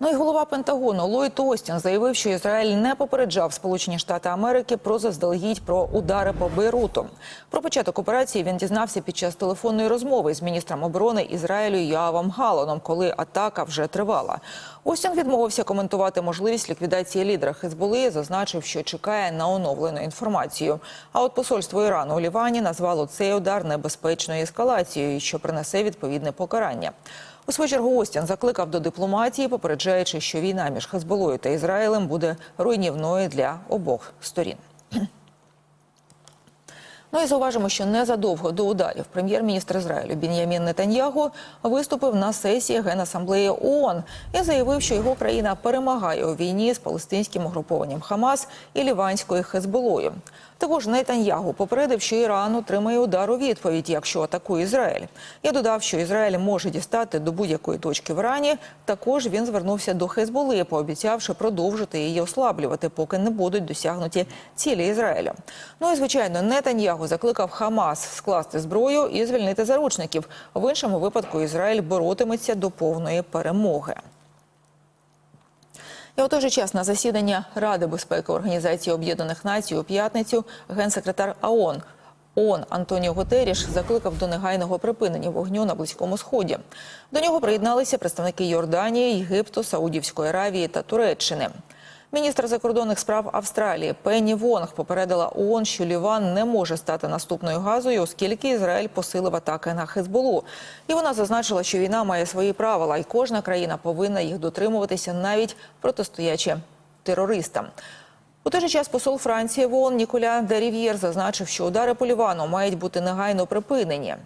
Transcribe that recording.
Ну і голова Пентагону Ллойд Остін заявив, що Ізраїль не попереджав Сполучені Штати Америки про заздалегідь про удари по Бейруту. Про початок операції він дізнався під час телефонної розмови з міністром оборони Ізраїлю Яавом Галаном, коли атака вже тривала. Остін відмовився коментувати можливість ліквідації лідера Хезболи, зазначив, що чекає на оновлену інформацію. А от посольство Ірану у Лівані назвало цей удар небезпечною ескалацією, що принесе відповідне покарання. У свою чергу Остін закликав до дипломатії, попереджаючи, що війна між Хезболою та Ізраїлем буде руйнівною для обох сторін. Ну і зауважимо, що незадовго до ударів прем'єр-міністр Ізраїлю Бін'ямін Нетаньягу виступив на сесії Генасамблеї ООН і заявив, що його країна перемагає у війні з палестинським угрупованням Хамас і ліванською Хезболою. Також Нетаньягу попередив, що Іран отримає удар у відповідь, якщо атакує Ізраїль. Я додав, що Ізраїль може дістати до будь-якої точки в Ірані. Також він звернувся до Хезболи, пообіцявши продовжити її ослаблювати, поки не будуть досягнуті цілі Ізраїля. Ну і звичайно, Нетаньягу закликав Хамас скласти зброю і звільнити заручників. В іншому випадку Ізраїль боротиметься до повної перемоги. І у той же час на засідання Ради безпеки Організації Об'єднаних Націй у п'ятницю генсекретар ООН ООН Антоніо Гутеріш закликав до негайного припинення вогню на близькому сході. До нього приєдналися представники Йорданії, Єгипту, Саудівської Аравії та Туреччини. Міністр закордонних справ Австралії Пенні Вонг попередила ООН, що Ліван не може стати наступною газою, оскільки Ізраїль посилив атаки на Хезболу. І вона зазначила, що війна має свої правила, і кожна країна повинна їх дотримуватися, навіть протистоячи терористам. У той же час посол Франції в ООН Ніколя Дерів'єр зазначив, що удари по Лівану мають бути негайно припинені.